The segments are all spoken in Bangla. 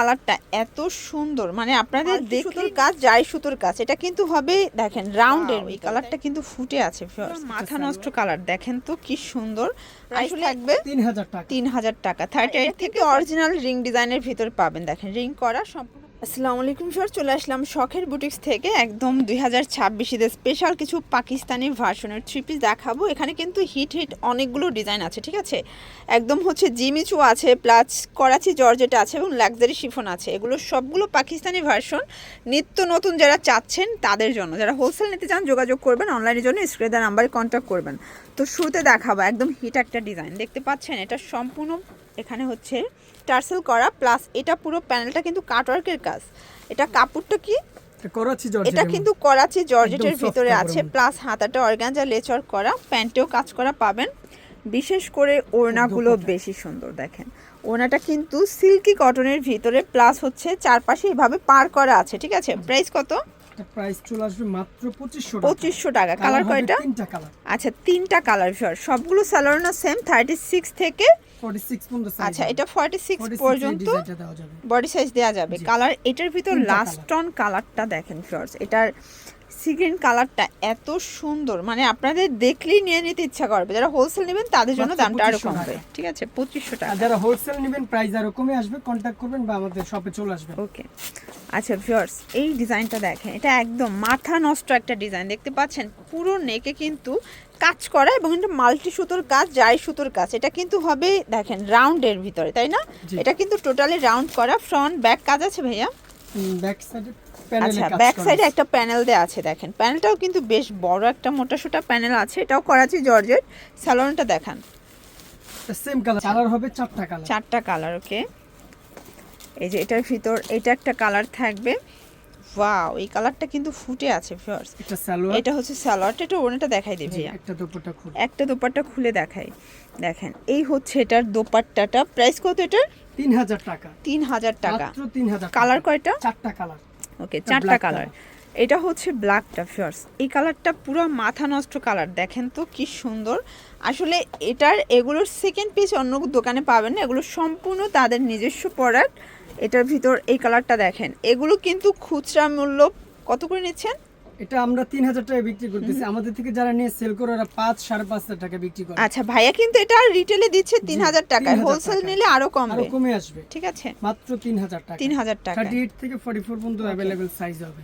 কালারটা এত সুন্দর। মানে আপনাদের দেখুন কাজ যাই সুতোর কাজ। এটা কিন্তু হবে দেখেন রাউন্ডের এই কালারটা কিন্তু ফুটে আছে মাথা নষ্ট কালার দেখেন তো কি সুন্দর। আসলে লাগবে তিন হাজার টাকা। তিন হাজার টাকা। থার্টি এইট থেকে অরিজিনাল রিং ডিজাইনের ভিতর পাবেন। দেখেন রিং করা সম্পূর্ণ আসসালামু আলাইকুম স্যার, চলে আসলাম শখের বুটিক্স থেকে। একদম দুই হাজার ছাব্বিশে স্পেশাল কিছু পাকিস্তানি ভার্সনের থ্রি পিস দেখাবো। এখানে কিন্তু হিট হিট অনেকগুলো ডিজাইন আছে, ঠিক আছে? একদম হচ্ছে জিমিচু আছে প্লাস করাচি, জর্জেট আছে এবং লাক্সারি শিফন আছে। এগুলো সবগুলো পাকিস্তানি ভার্সন নিত্য নতুন যারা চাচ্ছেন তাদের জন্য। যারা হোলসেল নিতে চান যোগাযোগ করবেন অনলাইনের জন্য স্ক্রিনে নাম্বারে কন্ট্যাক্ট করবেন। তো শুরুতে দেখাবো, একদম হিট একটা ডিজাইন দেখতে পাচ্ছেন, এটা সম্পূর্ণ এখানে হচ্ছে টার্সেল করা প্লাস এটা পুরো প্যানেলটা কিন্তু কাটওয়ার্কের কাজ। এটা কাপড়টা কি? এটা কিন্তু করাচি জর্জেটের ভিতরে আছে প্লাস হাতাটা অর্গানজা লেচর করা প্যান্টেও কাজ করা পাবেন। বিশেষ করে ওড়নাগুলো বেশি সুন্দর দেখেন। ওড়নাটা কিন্তু সিল্কি কটনের ভিতরে প্লাস হচ্ছে চারপাশে এভাবে পার করা আছে ঠিক আছে? প্রাইস কত? প্রাইস চলে আসবে মাত্র পঁচিশশো পঁচিশশো টাকা। কালার কয়টা? তিনটা আচ্ছা তিনটা কালার সবগুলো সালোয়ার সেম থার্টি সিক্স থেকে আচ্ছা এটা ফর্টি সিক্স 46 পর্যন্ত যাবে। বডি সাইজ দেওয়া যাবে। কালার এটার ভিতর লাস্ট টন কালারটা দেখেন ফিওর্স এটার সিগ্রিন কালারটা এত সুন্দর। মানে আপনাদের দেখলেই নিয়ে নিতে ইচ্ছা করবে। যারা হোলসেল নেবেন তাদের জন্য দামটা আরও 2500 কমবে। ঠিক আছে পঁচিশশো টাকা। যারা হোলসেল নেবেন প্রাইস আরও কমে আসবে কন্ট্যাক্ট করবেন বা আমাদের শপে চলে আসবেন। ওকে আচ্ছা ভিউয়ার্স এই ডিজাইনটা দেখেন। এটা একদম মাথা নষ্ট একটা ডিজাইন দেখতে পাচ্ছেন পুরো নেকে কিন্তু কাজ করা এবং এটা মাল্টি সুতোর কাজ যাই সুতোর কাজ। এটা কিন্তু হবে দেখেন রাউন্ডের ভিতরে তাই না? এটা কিন্তু টোটালি রাউন্ড করা ফ্রন্ট ব্যাক কাজ আছে ভাইয়া? ব্যাক সাইডে আচ্ছা ব্যাক সাইডে একটা প্যানেল দেওয়া আছে দেখেন। প্যানেলটাও কিন্তু বেশ বড় একটা মোটা সোটা প্যানেল আছে এটাও করা করাচি জর্জেট। স্যালোনটা দেখান। সেম কালার কালার হবে চারটা কালার চারটা কালার ওকে এই যে এটার ভিতর এটা একটা কালার থাকবে। ওয়াও এই কালারটা কিন্তু ফুটে আছে ফার্স্ট এটা সালোয়ার? এটা হচ্ছে স্যালোয়ারটা এটা ওনাটা দেখাই দিই ভাইয়া। একটা দুপুরটা খুব একটা দোপাট্টা খুলে দেখাই। দেখেন এই হচ্ছে এটার দোপাট্টাটা। প্রাইস কত এটার? তিন হাজার টাকা। তিন হাজার টাকা। তিন হাজার কালার কয়টা? চারটা কালার ওকে চারটা কালার এটা হচ্ছে ব্ল্যাকটা ফিয়ার্স এই কালারটা পুরো মাথা নষ্ট কালার দেখেন তো কি সুন্দর। আসলে এটার এগুলোর সেকেন্ড পিস অন্য দোকানে পাবেন না। এগুলো সম্পূর্ণ তাদের নিজস্ব প্রোডাক্ট এটার ভিতর এই কালারটা দেখেন। এগুলো কিন্তু খুচরা মূল্য কত করে নিচ্ছেন? এটা আমরা তিন হাজার টাকা বিক্রি করতেছি। আমাদের থেকে যারা নিয়ে সেল করে ওরা পাঁচ সাড়ে পাঁচ হাজার টাকা বিক্রি করে। আচ্ছা ভাইয়া কিন্তু এটা রিটেলে দিচ্ছে তিন হাজার টাকায়। হোলসেল নিলে আরও আরও কমে আসবে। ঠিক আছে। মাত্র তিন হাজার টাকা তিন হাজার টাকা থার্টি এইট থেকে ফর্টি ফোর পর্যন্ত অ্যাভেলেবেল সাইজ হবে।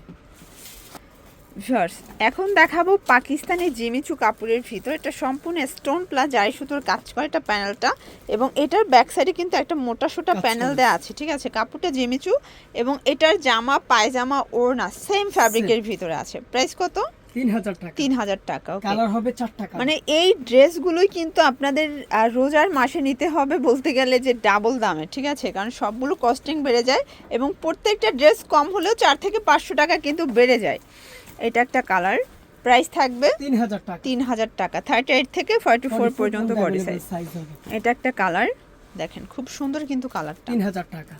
ভিউয়ার্স এখন দেখাবো পাকিস্তানি জিমিচু কাপড়ের ভিতর। এটা সম্পূর্ণ স্টোন প্লাস জারি সুতোর কাজ করে এটা প্যানেলটা এবং এটার ব্যাক সাইডে কিন্তু একটা মোটা সোটা প্যানেল করা। দেওয়া আছে ঠিক আছে? কাপড়টা জিমিচু এবং এটার জামা পায়জামা ওড়না সেম ফ্যাব্রিকের ভিতরে আছে। প্রাইস কত? তিন হাজার টাকা। টাকা? কালার হবে কালার মানে এই ড্রেসগুলোই কিন্তু আপনাদের রোজার মাসে নিতে হবে বলতে গেলে যে ডাবল দামে ঠিক আছে? কারণ সবগুলো কস্টিং বেড়ে যায় এবং প্রত্যেকটা ড্রেস কম হলেও চার থেকে পাঁচশো টাকা কিন্তু বেড়ে যায়। এটা একটা কালার। প্রাইস থাকবে তিন হাজার টাকা। থার্টি এইট থেকে ফর্টি ফোর পর্যন্ত বডি সাইজ সাইজ এটা একটা কালার। দেখেন খুব সুন্দর কিন্তু কালারটা। তিন হাজার টাকা।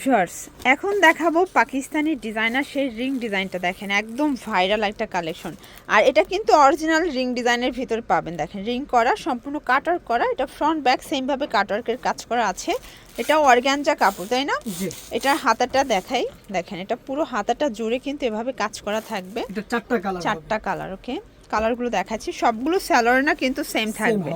ভিউয়ার্স এখন দেখাবো পাকিস্তানি ডিজাইনার সেই রিং ডিজাইনটা দেখেন একদম ভাইরাল একটা কালেকশন। আর এটা কিন্তু অরিজিনাল রিং ডিজাইনের ভিতর পাবেন দেখেন রিং করা সম্পূর্ণ কাটার করা এটা ফ্রন্ট ব্যাক সেমভাবে কাটারকের কাজ করা আছে। এটা অর্গ্যানজা কাপড় তাই না? এটা হাতাটা দেখাই দেখেন এটা পুরো হাতাটা জুড়ে কিন্তু এভাবে কাজ করা থাকবে। চারটা কালার চারটা কালার ওকে কালারগুলো দেখাচ্ছি সবগুলো স্যালোয়ার না কিন্তু সেম থাকবে।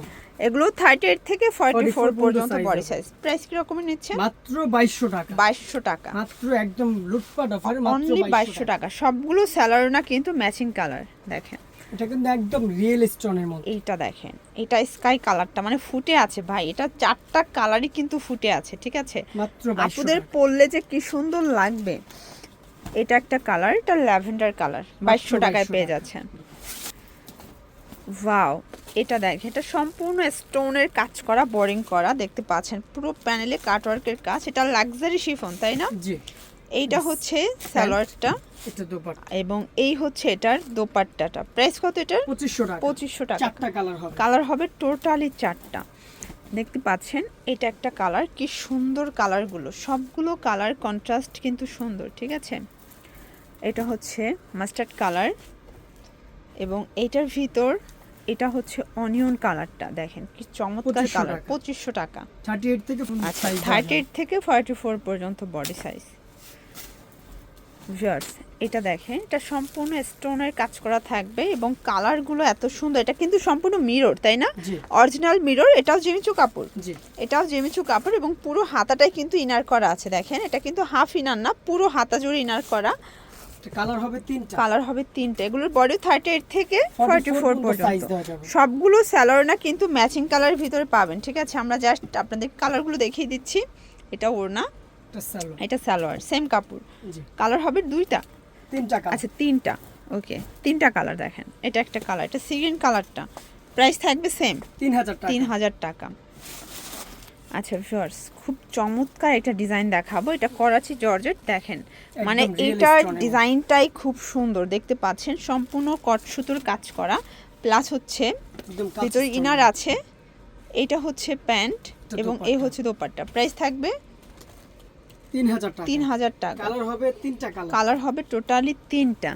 এগুলো থার্টি এইট থেকে ফর্টি ফোর পর্যন্ত বডি সাইজ প্রাইস নিচ্ছে? মাত্র বাইশশো টাকা। বাইশশো টাকা। মাত্র একদম লুটপাট অফারে অনলি বাইশশো টাকা। সবগুলো না কিন্তু ম্যাচিং কালার দেখেন। এটা কিন্তু একদম রিয়েল স্টোনের মতো এইটা দেখেন। এটা স্কাই কালারটা মানে ফুটে আছে ভাই। এটা চারটা কালারই কিন্তু ফুটে আছে ঠিক আছে? মাত্র আপুদের পরলে যে কি সুন্দর লাগবে। এটা একটা কালার এটা ল্যাভেন্ডার কালার বাইশশো টাকায় 2200 পেয়ে যাচ্ছেন। ওয়াও এটা দেখ এটা সম্পূর্ণ স্টোনের কাজ করা বোরিং করা দেখতে পাচ্ছেন। পুরো প্যানেলে কাটওয়ার্কের কাজ এটা লাক্সারি শিফন তাই না? জি। এইটা হচ্ছে স্যালোয়ারটা এবং এই হচ্ছে এটার দোপাট্টাটা। প্রাইস কত এটার? পঁচিশশো টাকা। পঁচিশশো টাকা। চারটা কালার হবে। কালার হবে টোটালি চারটা। দেখতে পাচ্ছেন এটা একটা কালার কি সুন্দর কালারগুলো সবগুলো কালার কন্ট্রাস্ট কিন্তু সুন্দর ঠিক আছে? এটা হচ্ছে মাস্টার্ড কালার এবং এইটার ভিতর এটা হচ্ছে অনিয়ন কালারটা দেখেন কি চমৎকার কালার। পঁচিশশো টাকা। থার্টি এইট থেকে আচ্ছা থার্টি এইট থেকে ফর্টি ফোর পর্যন্ত বডি সাইজ ভিউয়ার্স এটা দেখেন এটা সম্পূর্ণ স্টোনের কাজ করা থাকবে এবং কালারগুলো এত সুন্দর এটা কিন্তু সম্পূর্ণ মিরর তাই না? অরিজিনাল মিরর এটাও জিমিচু কাপড় জি। এটাও জেমিচু কাপড় এবং পুরো হাতাটাই কিন্তু ইনার করা আছে দেখেন। এটা কিন্তু হাফ ইনার না পুরো হাতা জুড়ে ইনার করা। কালার হবে তিনটা। কালার হবে তিনটে এগুলোর বডি থার্টি এইট থেকে 44 ফোর পর্যন্ত। সবগুলো স্যালোর না কিন্তু ম্যাচিং কালারের ভিতরে পাবেন ঠিক আছে? আমরা জাস্ট আপনাদের কালারগুলো দেখিয়ে দিচ্ছি। এটা ওড়না এটা সালোয়ার। সেম কাপড়। কালার হবে দুইটা? তিনটা আচ্ছা তিনটা। ওকে তিনটা কালার দেখেন। এটা একটা কালার এটা সেকেন্ড কালারটা প্রাইস থাকবে সেম তিন হাজার তিন হাজার টাকা। আচ্ছা ভিউয়ার্স খুব চমৎকার একটা ডিজাইন দেখাবো। এটা করাচি জর্জেট দেখেন। মানে এটার ডিজাইনটাই খুব সুন্দর দেখতে পাচ্ছেন। সম্পূর্ণ কট সুতোর কাজ করা। প্লাস হচ্ছে ভিতরে ইনার আছে। এটা হচ্ছে প্যান্ট এবং এই হচ্ছে দোপাট্টা। প্রাইস থাকবে তিন হাজার টাকা। কালার হবে তিনটা কালার কালার হবে টোটালি তিনটা।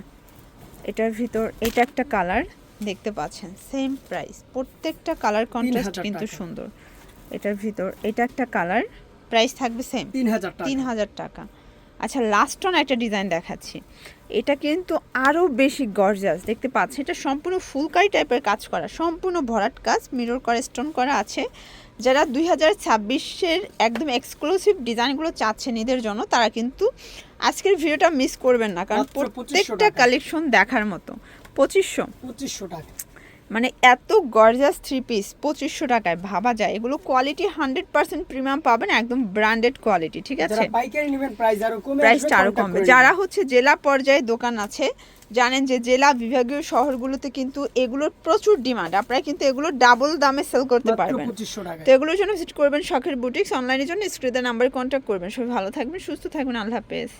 এটার ভিতর এটা একটা কালার দেখতে পাচ্ছেন। সেম প্রাইস প্রত্যেকটা কালার কন্ট্রাস্ট কিন্তু সুন্দর। এটার ভিতর এটা একটা কালার। প্রাইস থাকবে সেম তিন হাজার টাকা। তিন হাজার টাকা। আচ্ছা লাস্ট অন একটা ডিজাইন দেখাচ্ছি। এটা কিন্তু আরও বেশি গর্জাস দেখতে পাচ্ছেন? এটা সম্পূর্ণ ফুলকারি টাইপের কাজ করা সম্পূর্ণ ভরাট কাজ মিরর করা স্টোন করা আছে। যারা দুই হাজার ছাব্বিশের একদম এক্সক্লুসিভ ডিজাইনগুলো চাচ্ছেন ঈদের জন্য তারা কিন্তু আজকের ভিডিওটা মিস করবেন না কারণ প্রত্যেকটা কালেকশন দেখার মতো। পঁচিশশো। পঁচিশশো টাকা। মানে এত গর্জাস থ্রি পিস পঁচিশশো টাকায় ভাবা যায়। এগুলো কোয়ালিটি হান্ড্রেড পার্সেন্ট প্রিমিয়াম পাবেন একদম ব্র্যান্ডেড কোয়ালিটি ঠিক আছে? প্রাইসটা আরও আসবে, contact কমবে। যারা হচ্ছে জেলা পর্যায়ে দোকান আছে জানেন যে জেলা বিভাগীয় শহরগুলোতে কিন্তু এগুলোর প্রচুর ডিমান্ড আপনারা কিন্তু এগুলো ডাবল দামে সেল করতে পারবেন। তো এগুলোর জন্য ভিজিট করবেন শখের বুটিক্স অনলাইনের জন্য স্ক্রিনের নাম্বারে কন্ট্যাক্ট করবেন। সবাই ভালো থাকবেন সুস্থ থাকবেন। আল্লাহ হাফেজ।